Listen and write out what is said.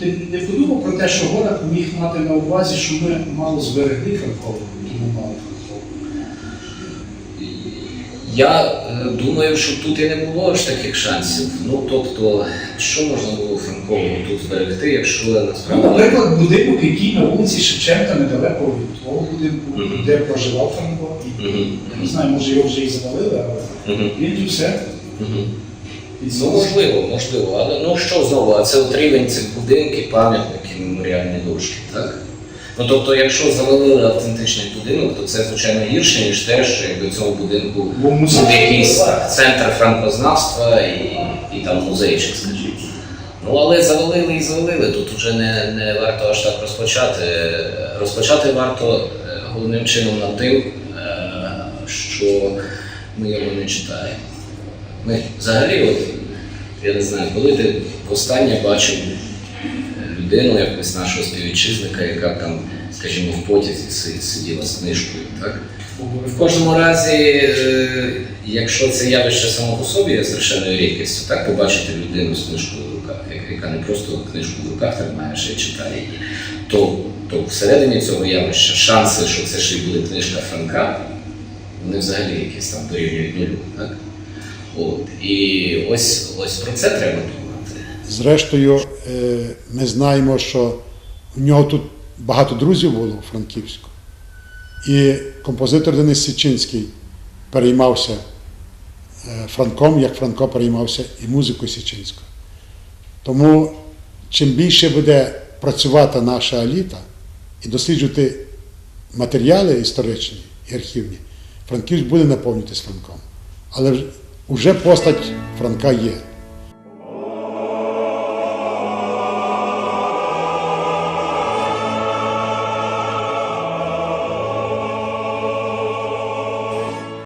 Ти не подумав про те, що город міг мати на увазі, що ми мало зберегли Франкову, тому мало Франкову. Я е, думаю, що тут і не було ж таких шансів. Ну тобто, що можна було Франковому тут зберегти, якщо Ну, насправді. наприклад, будинок, який на вулиці Шевченка недалеко від твого будинку, Мгм. де проживав Франко. Мгм. Я не знаю, може його вже і завалили, але Мгм. він тут все. Мгм. Ну, можливо, можливо. Але ну що знову, а це от рівень цих будинків, пам'ятники, меморіальні дошки, так? Ну тобто, якщо завалили автентичний будинок, то це звичайно гірше, ніж те, що якби в цьому будинку був якийсь так. центр франкознавства і, і там музейчик, скажімо. Ну але завалили і завалили. Тут вже не, не варто аж так розпочати. Розпочати варто е, головним чином над тим, е, що ми його не читаємо. Ми взагалі, от, я не знаю, коли ти востаннє бачив людину, якось нашого співвітчизника, яка там, скажімо, в потязі сиділа з книжкою, так? В кожному разі, е, якщо це явище само по собі є страшенною рідкістю, так побачити людину з книжкою в руках, яка- не просто книжку в руках тримає, ще читає її, то, то всередині цього явища шанси, що це ще й буде книжка Франка, вони взагалі якісь там дорівнюють нулю. Так? От. І ось, ось про це треба думати. Зрештою, е, ми знаємо, що у нього тут багато друзів було у Франківську. І композитор Денис Січинський переймався е, Франком, як Франко переймався і музикою Січинською. Тому чим більше буде працювати наша еліта і досліджувати матеріали історичні і архівні, Франківськ буде наповнюватись Франком. Але вже постать Франка є.